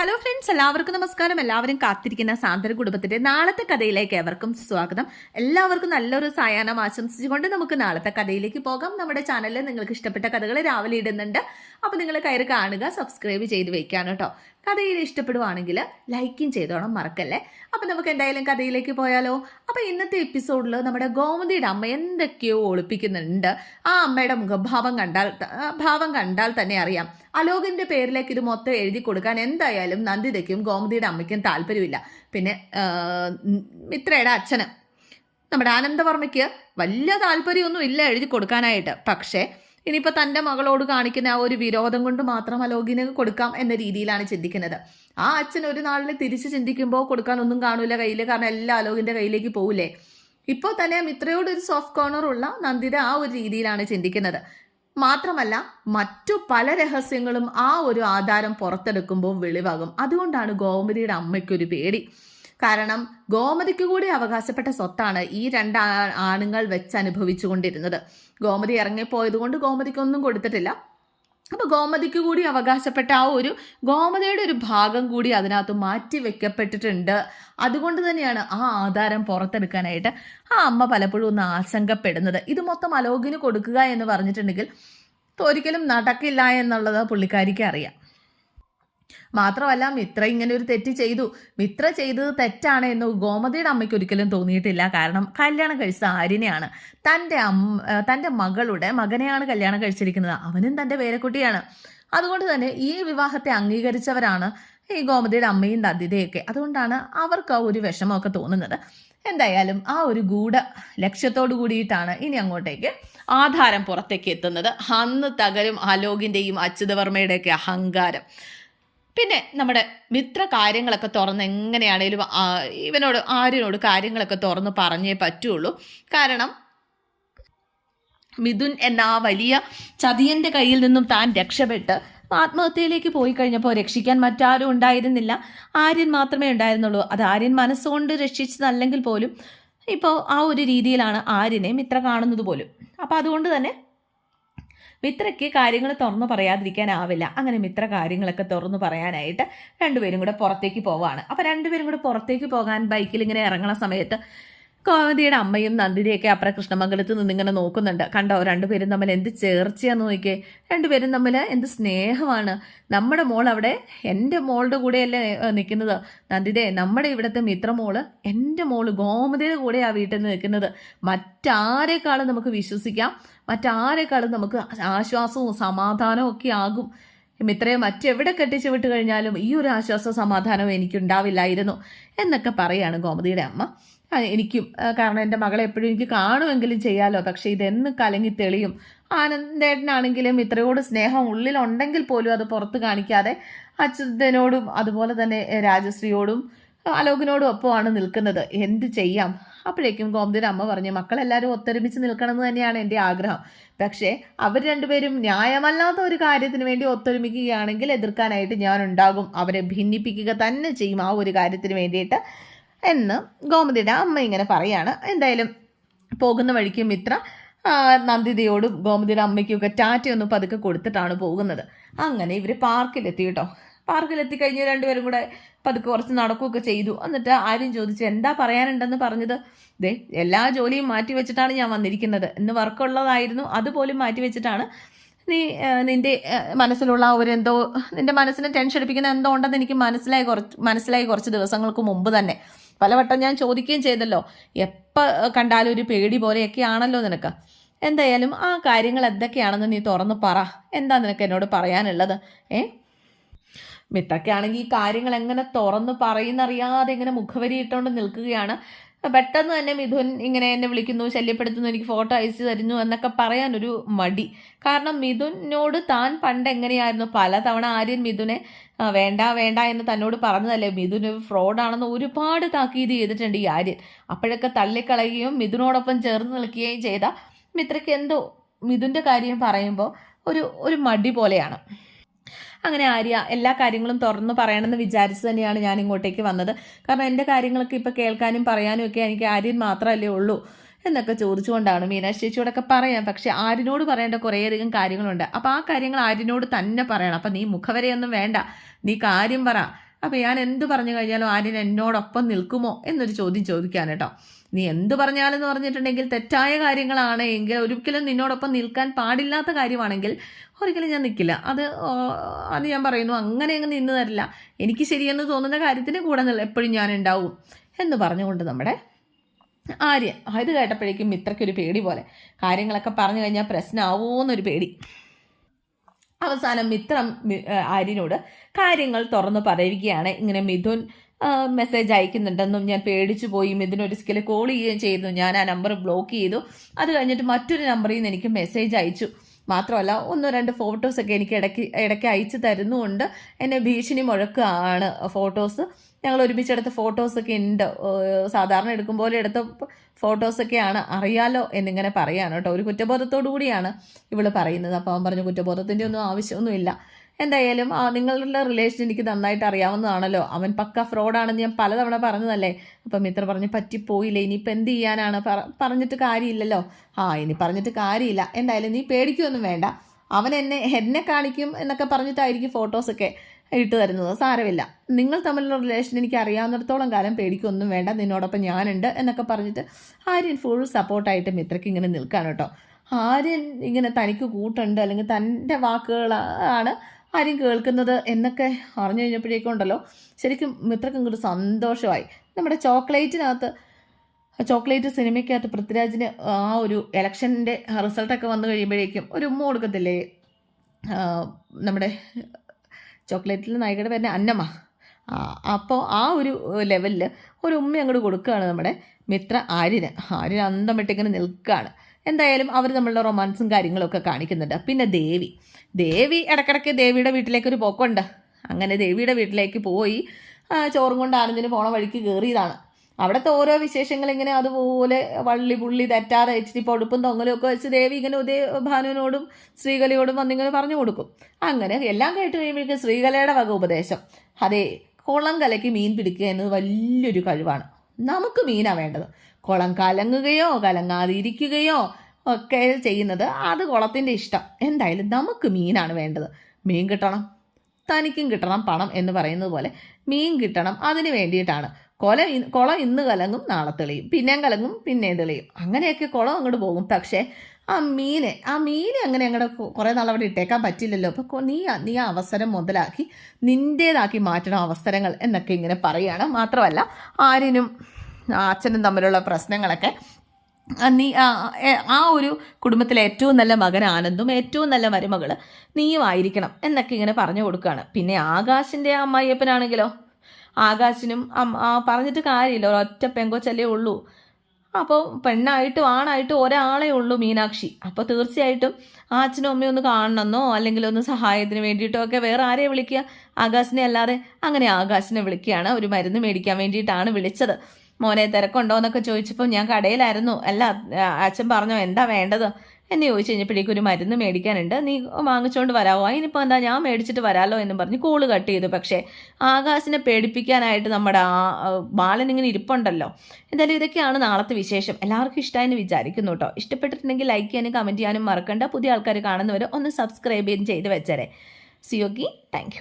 Hello friends എല്ലാവർക്കും നമസ്കാരം. എല്ലാവരും കാത്തിരിക്കുന്ന സാന്ദ്ര കുടുംബത്തിന്റെ നാളത്തെ കഥയിലേക്ക് ഏവർക്കും സ്വാഗതം. എല്ലാവർക്കും നല്ലൊരു സായാഹ്നം ആശംസിച്ചുകൊണ്ട് നമുക്ക് നാളത്തെ കഥയിലേക്ക് പോകാം. നമ്മുടെ ചാനലിൽ നിങ്ങൾക്ക് ഇഷ്ടപ്പെട്ട കഥകൾ രാവിലെ ഇടുന്നുണ്ട്. അപ്പോൾ നിങ്ങൾ കയറി കാണുക സബ്സ്ക്രൈബ് ചെയ്ത് വെക്കാൻ കേട്ടോ. കഥയിൽ ഇഷ്ടപ്പെടുവാണെങ്കിൽ ലൈക്കും ചെയ്തോണം മറക്കല്ലേ? അപ്പം നമുക്ക് എന്തായാലും കഥയിലേക്ക് പോയാലോ? അപ്പം ഇന്നത്തെ എപ്പിസോഡിൽ നമ്മുടെ ഗോമതിയുടെ അമ്മ എന്തൊക്കെയോ ഒളിപ്പിക്കുന്നുണ്ട്. ആ അമ്മയുടെ മുഖഭാവം കണ്ടാൽ ഭാവം കണ്ടാൽ തന്നെ അറിയാം. അലോകിന്റെ പേരിലേക്ക് ഇത് മൊത്തം എഴുതി കൊടുക്കാൻ എന്തായാലും നന്ദിതയ്ക്കും ഗോമതിയുടെ അമ്മയ്ക്കും താല്പര്യമില്ല. പിന്നെ മിത്രയുടെ അച്ഛന് നമ്മുടെ ആനന്ദവർമ്മയ്ക്ക് വലിയ താല്പര്യമൊന്നും ഇല്ല എഴുതി കൊടുക്കാനായിട്ട്. പക്ഷേ ഇനിയിപ്പോൾ തന്റെ മകളോട് കാണിക്കുന്ന ആ ഒരു വിരോധം കൊണ്ട് മാത്രം അലോകിന് കൊടുക്കാം എന്ന രീതിയിലാണ് ചിന്തിക്കുന്നത്. ആ അച്ഛൻ ഒരു നാളിൽ തിരിച്ച് ചിന്തിക്കുമ്പോൾ കൊടുക്കാനൊന്നും കാണൂല കയ്യിൽ കാരണം എല്ലാ അലോകിന്റെ കയ്യിലേക്ക് പോവില്ലേ ഇപ്പോൾ തന്നെ മിത്രയോട് ഒരു സോഫ്റ്റ് കോർണർ ഉള്ള നന്ദിത ആ ഒരു രീതിയിലാണ് ചിന്തിക്കുന്നത്. മാത്രമല്ല മറ്റു പല രഹസ്യങ്ങളും ആ ഒരു ആധാരം പുറത്തെടുക്കുമ്പോൾ വെളിവാകും. അതുകൊണ്ടാണ് ഗോമതിയുടെ അമ്മയ്ക്കൊരു പേടി. കാരണം ഗോമതിക്ക് കൂടി അവകാശപ്പെട്ട സ്വത്താണ് ഈ രണ്ട് ആണുങ്ങൾ വെച്ച് അനുഭവിച്ചു കൊണ്ടിരുന്നത് ഗോമതി ഇറങ്ങിപ്പോയത് കൊണ്ട് ഗോമതിക്കൊന്നും കൊടുത്തിട്ടില്ല. അപ്പൊ ഗോമതിക്ക് കൂടി അവകാശപ്പെട്ട ആ ഒരു ഗോമതിയുടെ ഒരു ഭാഗം കൂടി അതിനകത്ത് മാറ്റി വെക്കപ്പെട്ടിട്ടുണ്ട്. അതുകൊണ്ട് തന്നെയാണ് ആ ആധാരം പുറത്തെടുക്കാനായിട്ട് ആ അമ്മ പലപ്പോഴും ഒന്ന് ആശങ്കപ്പെടുന്നത്. ഇത് മൊത്തം അലോകിന് കൊടുക്കുക എന്ന് പറഞ്ഞിട്ടുണ്ടെങ്കിൽ ഒരിക്കലും നടക്കില്ല എന്നുള്ളത് പുള്ളിക്കാരിക്ക് അറിയാം. മാത്രമല്ല മിത്ര ഇങ്ങനെ ഒരു തെറ്റ് ചെയ്തു. മിത്ര ചെയ്തത് തെറ്റാണ് എന്ന് ഗോമതിയുടെ അമ്മയ്ക്ക് ഒരിക്കലും തോന്നിയിട്ടില്ല. കാരണം കല്യാണം കഴിച്ച ആര്യനെയാണ്. തന്റെ അമ്മ തന്റെ മകളുടെ മകനെയാണ് കല്യാണം കഴിച്ചിരിക്കുന്നത്. അവനും തന്റെ പേരക്കുട്ടിയാണ്. അതുകൊണ്ട് തന്നെ ഈ വിവാഹത്തെ അംഗീകരിച്ചവരാണ് ഈ ഗോമതിയുടെ അമ്മയും നന്ദിതയൊക്കെ അതുകൊണ്ടാണ് അവർക്ക് ആ ഒരു വിഷമമൊക്കെ തോന്നുന്നത്. എന്തായാലും ആ ഒരു ഗൂഢ ലക്ഷ്യത്തോടു കൂടിയിട്ടാണ് ഇനി അങ്ങോട്ടേക്ക് ആധാരം പുറത്തേക്ക് എത്തുന്നത്. അന്ന് തകരും അലോകിന്റെയും അച്യുതവർമ്മയുടെയൊക്കെ അഹങ്കാരം. പിന്നെ നമ്മുടെ മിത്ര കാര്യങ്ങളൊക്കെ തുറന്ന് എങ്ങനെയാണേലും ഇവനോട് ആര്യനോട് കാര്യങ്ങളൊക്കെ തുറന്ന് പറഞ്ഞേ പറ്റുള്ളൂ. കാരണം മിഥുൻ എന്ന ആ വലിയ ചതിയന്റെ കയ്യിൽ നിന്നും താൻ രക്ഷപ്പെട്ട് ആത്മഹത്യയിലേക്ക് പോയി കഴിഞ്ഞപ്പോൾ രക്ഷിക്കാൻ മറ്റാരും ഉണ്ടായിരുന്നില്ല. ആര്യൻ മാത്രമേ ഉണ്ടായിരുന്നുള്ളൂ. അത് ആര്യൻ മനസ്സുകൊണ്ട് രക്ഷിച്ചതല്ലെങ്കിൽ പോലും ഇപ്പോൾ ആ ഒരു രീതിയിലാണ് ആര്യനെ മിത്ര കാണുന്നത് പോലും. അപ്പോൾ അതുകൊണ്ട് തന്നെ മിത്രയ്ക്ക് കാര്യങ്ങൾ തുറന്നു പറയാതിരിക്കാനാവില്ല. അങ്ങനെ മിത്ര കാര്യങ്ങളൊക്കെ തുറന്നു പറയാനായിട്ട് രണ്ടുപേരും കൂടെ പുറത്തേക്ക് പോവാണ്. അപ്പോൾ രണ്ടുപേരും കൂടെ പുറത്തേക്ക് പോകാൻ ബൈക്കിൽ ഇങ്ങനെ ഇറങ്ങണ സമയത്ത് കോമതിയുടെ അമ്മയും നന്ദിനിയൊക്കെ അപ്പുറം കൃഷ്ണമംഗലത്ത് നിന്നിങ്ങനെ നോക്കുന്നുണ്ട്. കണ്ടോ രണ്ടുപേരും തമ്മിൽ എന്ത് ചേർച്ചയാന്ന് നോക്കിയേ. രണ്ടുപേരും തമ്മിൽ എന്ത് സ്നേഹമാണ്. നമ്മുടെ മോൾ അവിടെ എന്റെ മോളുടെ കൂടെയല്ലേ നിൽക്കുന്നത്. നന്ദിതേ നമ്മുടെ ഇവിടുത്തെ മിത്രമോൾ എന്റെ മോൾ ഗോമതിയുടെ ആ വീട്ടിൽ നിന്ന് നിൽക്കുന്നത്. മറ്റാരെക്കാളും നമുക്ക് വിശ്വസിക്കാം. മറ്റാരെക്കാളും നമുക്ക് ആശ്വാസവും സമാധാനവും ഒക്കെ ആകും. മിത്രയെ മറ്റെവിടെ കെട്ടിച്ചു വിട്ട് കഴിഞ്ഞാലും ഈ ഒരു ആശ്വാസ സമാധാനവും എനിക്കുണ്ടാവില്ലായിരുന്നു എന്നൊക്കെ പറയാണ് ഗോമതിയുടെ അമ്മ. എനിക്കും കാരണം എന്റെ മകളെ എപ്പോഴും എനിക്ക് കാണുമെങ്കിലും ചെയ്യാലോ. പക്ഷേ ഇതെന്ന് കലങ്ങി തെളിയും. ആനന്ദേട്ടനാണെങ്കിലും ഇത്രയോട് സ്നേഹം ഉള്ളിലുണ്ടെങ്കിൽ പോലും അത് പുറത്ത് കാണിക്കാതെ അച്യുതനോടും അതുപോലെ തന്നെ രാജശ്രീയോടും അലോകിനോടും ഒപ്പമാണ് നിൽക്കുന്നത്. എന്ത് ചെയ്യാം? അപ്പോഴേക്കും ഗോമതിയുടെ അമ്മ പറഞ്ഞു മക്കളെല്ലാവരും ഒത്തൊരുമിച്ച് നിൽക്കണമെന്ന് തന്നെയാണ് എന്റെ ആഗ്രഹം. പക്ഷേ അവർ രണ്ടുപേരും ന്യായമല്ലാത്ത ഒരു കാര്യത്തിന് വേണ്ടി ഒത്തൊരുമിക്കുകയാണെങ്കിൽ എതിർക്കാനായിട്ട് ഞാൻ ഉണ്ടാകും. അവരെ ഭിന്നിപ്പിക്കുക തന്നെ ചെയ്യും ആ ഒരു കാര്യത്തിന് വേണ്ടിയിട്ട്. എന്ന് ഗോമതിയുടെ അമ്മ ഇങ്ങനെ പറയാണ്. എന്തായാലും പോകുന്ന വഴിക്ക് മിത്ര നന്ദിതയോടും ഗോമതിയുടെ അമ്മയ്ക്കൊക്കെ ടാറ്റയൊന്നും പതുക്കെ കൊടുത്തിട്ടാണ് പോകുന്നത്. അങ്ങനെ ഇവർ പാർക്കിലെത്തി കേട്ടോ. പാർക്കിലെത്തി കഴിഞ്ഞ് രണ്ടുപേരും കൂടെ പതുക്കെ കുറച്ച് നടക്കുകയൊക്കെ ചെയ്തു. എന്നിട്ട് ആരും ചോദിച്ചു എന്താ പറയാനുണ്ടെന്ന് പറഞ്ഞത്? ദേ എല്ലാ ജോലിയും മാറ്റി വെച്ചിട്ടാണ് ഞാൻ വന്നിരിക്കുന്നത്. ഇന്ന് വർക്കുള്ളതായിരുന്നു അതുപോലും മാറ്റി വെച്ചിട്ടാണ് നീ നിന്റെ മനസ്സിലുള്ള ഒരു എന്തോ നിന്റെ മനസ്സിനെ ടെൻഷൻ അടിപ്പിക്കുന്ന എന്തോ ഉണ്ടെന്ന് എനിക്ക് മനസ്സിലായി കുറച്ച് മനസ്സിലായി കുറച്ച് ദിവസങ്ങൾക്ക് മുമ്പ് തന്നെ. പലവട്ടം ഞാൻ ചോദിക്കുകയും ചെയ്തല്ലോ. എപ്പോൾ കണ്ടാലും ഒരു പേടി പോലെയൊക്കെ ആണല്ലോ നിനക്ക്. എന്തായാലും ആ കാര്യങ്ങൾ എന്തൊക്കെയാണെന്ന് നീ തുറന്ന് പറ. എന്താ നിനക്ക് എന്നോട് പറയാനുള്ളത്? ഏ? മിത്രയ്ക്കാണെങ്കിൽ ഈ കാര്യങ്ങൾ എങ്ങനെ തുറന്ന് പറയുന്നറിയാതെ ഇങ്ങനെ മുഖവരിയിട്ടുകൊണ്ട് നിൽക്കുകയാണ്. പെട്ടെന്ന് തന്നെ മിഥുൻ ഇങ്ങനെ എന്നെ വിളിക്കുന്നു ശല്യപ്പെടുത്തുന്നു എനിക്ക് ഫോട്ടോ അയച്ചു തരുന്നു എന്നൊക്കെ പറയാനൊരു മടി. കാരണം മിഥുനോട് താൻ പണ്ട് എങ്ങനെയായിരുന്നു? പലതവണ ആര്യൻ മിഥുനെ വേണ്ട വേണ്ട എന്ന് തന്നോട് പറഞ്ഞതല്ലേ? മിഥുൻ ഫ്രോഡാണെന്ന് ഒരുപാട് താക്കീത് ചെയ്തിട്ടുണ്ട് ഈ ആര്യൻ. അപ്പോഴൊക്കെ തള്ളിക്കളയുകയും മിഥുനോടൊപ്പം ചേർന്ന് നിൽക്കുകയും ചെയ്ത മിത്രയ്ക്ക് എന്തോ മിഥുന്റെ കാര്യം പറയുമ്പോൾ ഒരു ഒരു മടി പോലെയാണ്. അങ്ങനെ ആര്യ എല്ലാ കാര്യങ്ങളും തുറന്നു പറയണമെന്ന് വിചാരിച്ച് തന്നെയാണ് ഞാൻ ഇങ്ങോട്ടേക്ക് വന്നത്. കാരണം എന്റെ കാര്യങ്ങളൊക്കെ ഇപ്പോൾ കേൾക്കാനും പറയാനും ഒക്കെ എനിക്ക് ആര്യൻ മാത്രമല്ലേ ഉള്ളൂ എന്നൊക്കെ ചോദിച്ചുകൊണ്ടാണ് മീനാക്ഷി ചേച്ചിയോടൊക്കെ പറയാം. പക്ഷെ ആര്യനോട് പറയേണ്ട കുറേയധികം കാര്യങ്ങളുണ്ട്. അപ്പോൾ ആ കാര്യങ്ങൾ ആര്യനോട് തന്നെ പറയണം. അപ്പം നീ മുഖവരെയൊന്നും വേണ്ട. നീ കാര്യം പറ. അപ്പോൾ ഞാൻ എന്ത് പറഞ്ഞു കഴിഞ്ഞാലും ആര്യൻ എന്നോടൊപ്പം നിൽക്കുമോ എന്നൊരു ചോദ്യം ചോദിക്കാൻ കേട്ടോ. നീ എന്ത് പറഞ്ഞാലെന്ന് പറഞ്ഞിട്ടുണ്ടെങ്കിൽ തെറ്റായ കാര്യങ്ങളാണ്. എങ്കിൽ ഒരിക്കലും നിന്നോടൊപ്പം നിൽക്കാൻ പാടില്ലാത്ത കാര്യമാണെങ്കിൽ ഒരിക്കലും ഞാൻ നിൽക്കില്ല അത് അത് ഞാൻ പറയുന്നു. അങ്ങനെ അങ്ങ് നിന്ന് തരില്ല. എനിക്ക് ശരിയെന്ന് തോന്നുന്ന കാര്യത്തിന് കൂടെ എപ്പോഴും ഞാൻ ഉണ്ടാവും എന്ന് പറഞ്ഞുകൊണ്ട് നമ്മുടെ ആര്യ ഇത് കേട്ടപ്പോഴേക്കും മിത്രയ്ക്കൊരു പേടി പോലെ. കാര്യങ്ങളൊക്കെ പറഞ്ഞു കഴിഞ്ഞാൽ പ്രശ്നമാവോ എന്നൊരു പേടി. അവസാനം മിത്രം ആര്യനോട് കാര്യങ്ങൾ തുറന്നു പറയുകയാണ്. ഇങ്ങനെ മിഥുൻ മെസ്സേജ് അയക്കുന്നുണ്ടെന്നും ഞാൻ പേടിച്ചു പോയി. മിഥുൻ ഒരു സ്കിൽ കോൾ ചെയ്യുകയും ചെയ്തു ഞാൻ ആ നമ്പർ ബ്ലോക്ക് ചെയ്തു. അത് കഴിഞ്ഞിട്ട് മറ്റൊരു നമ്പറിൽ നിന്ന് എനിക്ക് മെസ്സേജ് അയച്ചു. മാത്രമല്ല ഒന്ന് രണ്ട് ഫോട്ടോസൊക്കെ എനിക്ക് ഇടയ്ക്ക് ഇടയ്ക്ക് അയച്ചു തരുന്നുമുണ്ട്. എന്നെ ഭീഷണി മുഴക്കുകയാണ് ഫോട്ടോസ് ഞങ്ങൾ ഒരുമിച്ചെടുത്ത ഫോട്ടോസൊക്കെ ഉണ്ട്. സാധാരണ എടുക്കും പോലെ എടുത്ത ഫോട്ടോസൊക്കെയാണ് അറിയാലോ എന്നിങ്ങനെ പറയാണ് കേട്ടോ. ഒരു കുറ്റബോധത്തോടു കൂടിയാണ് ഇവൾ പറയുന്നത്. അപ്പോൾ അവൻ പറഞ്ഞു കുറ്റബോധത്തിന്റെ ഒന്നും ആവശ്യമൊന്നുമില്ല. എന്തായാലും നിങ്ങളുടെ റിലേഷൻ എനിക്ക് നന്നായിട്ട് അറിയാവുന്നതാണല്ലോ. അവൻ പക്ക ഫ്രോഡാണെന്ന് ഞാൻ പലതവണ പറഞ്ഞതല്ലേ? അപ്പം മിത്ര പറഞ്ഞ് പറ്റിപ്പോയില്ലേ? ഇനിയിപ്പോൾ എന്ത് ചെയ്യാനാണ്? പറ- പറഞ്ഞിട്ട് കാര്യമില്ലല്ലോ. ആ ഇനി പറഞ്ഞിട്ട് കാര്യമില്ല. എന്തായാലും നീ പേടിക്കൊന്നും വേണ്ട. അവൻ എന്നെ എന്നെ കാണിക്കും എന്നൊക്കെ പറഞ്ഞിട്ടായിരിക്കും ഫോട്ടോസൊക്കെ ഇട്ട് തരുന്നത്. സാരമില്ല. നിങ്ങൾ തമ്മിലുള്ള റിലേഷൻ എനിക്ക് അറിയാവുന്നിടത്തോളം കാലം പേടിക്കൊന്നും വേണ്ട. നിന്നോടൊപ്പം ഞാനുണ്ട് എന്നൊക്കെ പറഞ്ഞിട്ട് ആര്യൻ ഫുൾ സപ്പോർട്ടായിട്ട് മിത്രയ്ക്ക് ഇങ്ങനെ നിൽക്കാൻ കേട്ടോ. ആര്യൻ ഇങ്ങനെ തനിക്ക് കൂട്ടുണ്ട് അല്ലെങ്കിൽ തന്റെ വാക്കുകളാണ് ആര്യൻ കേൾക്കുന്നത് എന്നൊക്കെ അറിഞ്ഞു കഴിഞ്ഞപ്പോഴേക്കും ഉണ്ടല്ലോ. ശരിക്കും മിത്രക്ക് ഇങ്ങോട്ട് സന്തോഷമായി. നമ്മുടെ ചോക്ലേറ്റിനകത്ത് ചോക്ലേറ്റ് സിനിമയ്ക്കകത്ത് പൃഥ്വിരാജിന് ആ ഒരു ഇലക്ഷന്റെ റിസൾട്ടൊക്കെ വന്നു കഴിയുമ്പോഴേക്കും ഒരു ഉമ്മ കൊടുക്കത്തില്ലേ? നമ്മുടെ ചോക്ലേറ്റിൽ നായികയുടെ പേര് അന്നമ്മ. അപ്പോൾ ആ ഒരു ലെവലിൽ ഒരു ഉമ്മ അങ്ങോട്ട് കൊടുക്കുകയാണ് നമ്മുടെ മിത്ര ആര്യന്. ആര്യൻ അന്തം വിട്ടിങ്ങനെ നിൽക്കുകയാണ്. എന്തായാലും അവർ നമ്മളുടെ റൊമാൻസും കാര്യങ്ങളൊക്കെ കാണിക്കുന്നുണ്ട്. പിന്നെ ദേവി. ദേവി ഇടക്കിടയ്ക്ക് ദേവിയുടെ വീട്ടിലേക്കൊരു പോക്കുണ്ട്. അങ്ങനെ ദേവിയുടെ വീട്ടിലേക്ക് പോയി ചോറും കൊണ്ട് ആനന്ദിന് പോണ വഴിക്ക് കയറിയതാണ് അവിടുത്തെ ഓരോ വിശേഷങ്ങൾ ഇങ്ങനെ അതുപോലെ വള്ളി പുള്ളി തെറ്റാതെ ഇച്ചിരി പൊടുപ്പും തൊങ്ങലും ഒക്കെ വെച്ച് ദേവി ഇങ്ങനെ ഉദയ ഭാനുവിനോടും ശ്രീകലയോടും വന്നിങ്ങനെ പറഞ്ഞു കൊടുക്കും. അങ്ങനെ എല്ലാം കേട്ട് കഴിയുമ്പോഴേക്കും ശ്രീകലയുടെ വക ഉപദേശം. അതെ കുളം കലയ്ക്ക് മീൻ പിടിക്കുക എന്നത് വലിയൊരു കഴിവാണ്. നമുക്ക് മീനാണ് വേണ്ടത്. കുളം കലങ്ങുകയോ കലങ്ങാതിരിക്കുകയോ ഒക്കെ ചെയ്യുന്നത് അത് കുളത്തിന്റെ ഇഷ്ടം. എന്തായാലും നമുക്ക് മീനാണ് വേണ്ടത്. മീൻ കിട്ടണം. തനിക്കും കിട്ടണം പണം എന്ന് പറയുന്നത് പോലെ മീൻ കിട്ടണം. അതിന് വേണ്ടിയിട്ടാണ്. കൊല കുളം ഇന്ന് കലങ്ങും നാളെ തെളിയും. പിന്നെയും കലങ്ങും പിന്നെയും തെളിയും. അങ്ങനെയൊക്കെ കുളം അങ്ങോട്ട് പോകും. പക്ഷേ ആ മീനെ ആ മീനെ അങ്ങനെ അങ്ങോട്ട് കുറേ നാൾ അവിടെ ഇട്ടേക്കാൻ പറ്റില്ലല്ലോ. അപ്പോൾ നീ നീ ആ അവസരം മുതലാക്കി നിന്റേതാക്കി മാറ്റണം അവസരങ്ങൾ എന്നൊക്കെ ഇങ്ങനെ പറയുകയാണ്. മാത്രമല്ല ആര്യനും ആ അച്ഛനും തമ്മിലുള്ള പ്രശ്നങ്ങളൊക്കെ. നീ ആ ഒരു കുടുംബത്തിലെ ഏറ്റവും നല്ല മകൻ ആനന്ദും ഏറ്റവും നല്ല മരുമകൾ നീയും ആയിരിക്കണം എന്നൊക്കെ ഇങ്ങനെ പറഞ്ഞു കൊടുക്കുകയാണ് പിന്നെ ആകാശിന്റെ അമ്മായിയപ്പനാണെങ്കിലോ? ആകാശിനും പറഞ്ഞിട്ട് കാര്യമില്ല. ഒരൊറ്റ പെങ്കൊച്ചല്ലേ ഉള്ളൂ. അപ്പോൾ പെണ്ണായിട്ടും ആണായിട്ടും ഒരാളേ ഉള്ളൂ മീനാക്ഷി. അപ്പോൾ തീർച്ചയായിട്ടും ആ അച്ഛനും അമ്മയും ഒന്ന് കാണണമെന്നോ അല്ലെങ്കിൽ ഒന്ന് സഹായത്തിന് വേണ്ടിയിട്ടോ ഒക്കെ വേറെ ആരെ വിളിക്കുക? ആകാശിനെ അല്ലാതെ അങ്ങനെ ആകാശിനെ വിളിക്കുകയാണ്. ഒരു മരുന്ന് മേടിക്കാൻ വേണ്ടിയിട്ടാണ് വിളിച്ചത്. മോനെ തിരക്കുണ്ടോ? എന്നൊക്കെ ചോദിച്ചപ്പോൾ ഞാൻ കടയിലായിരുന്നു. അല്ല അച്ഛൻ പറഞ്ഞോ എന്താ വേണ്ടത്? എന്ന് ചോദിച്ചു കഴിഞ്ഞപ്പോഴേക്കും ഒരു മരുന്ന് മേടിക്കാനുണ്ട്. നീ വാങ്ങിച്ചുകൊണ്ട് വരാമോ അതിനിപ്പോൾ എന്താ ഞാൻ മേടിച്ചിട്ട് വരാമല്ലോ എന്ന് പറഞ്ഞ് കോൾ കട്ട് ചെയ്തു. പക്ഷേ ആകാശിനെ പേടിപ്പിക്കാനായിട്ട് നമ്മുടെ ആ ബാലനിങ്ങനെ ഇരിപ്പുണ്ടല്ലോ. എന്തായാലും ഇതൊക്കെയാണ് നാളത്തെ വിശേഷം. എല്ലാവർക്കും ഇഷ്ടമായെന്ന് വിചാരിക്കുന്നു കേട്ടോ ഇഷ്ടപ്പെട്ടിട്ടുണ്ടെങ്കിൽ ലൈക്ക് ചെയ്യാനും കമന്റ് ചെയ്യാനും മറക്കണ്ട. പുതിയ ആൾക്കാർ കാണുന്നവർ ഒന്ന് സബ്സ്ക്രൈബ് ചെയ്യും ചെയ്ത് വെച്ചേരെ. സിയോഗി താങ്ക്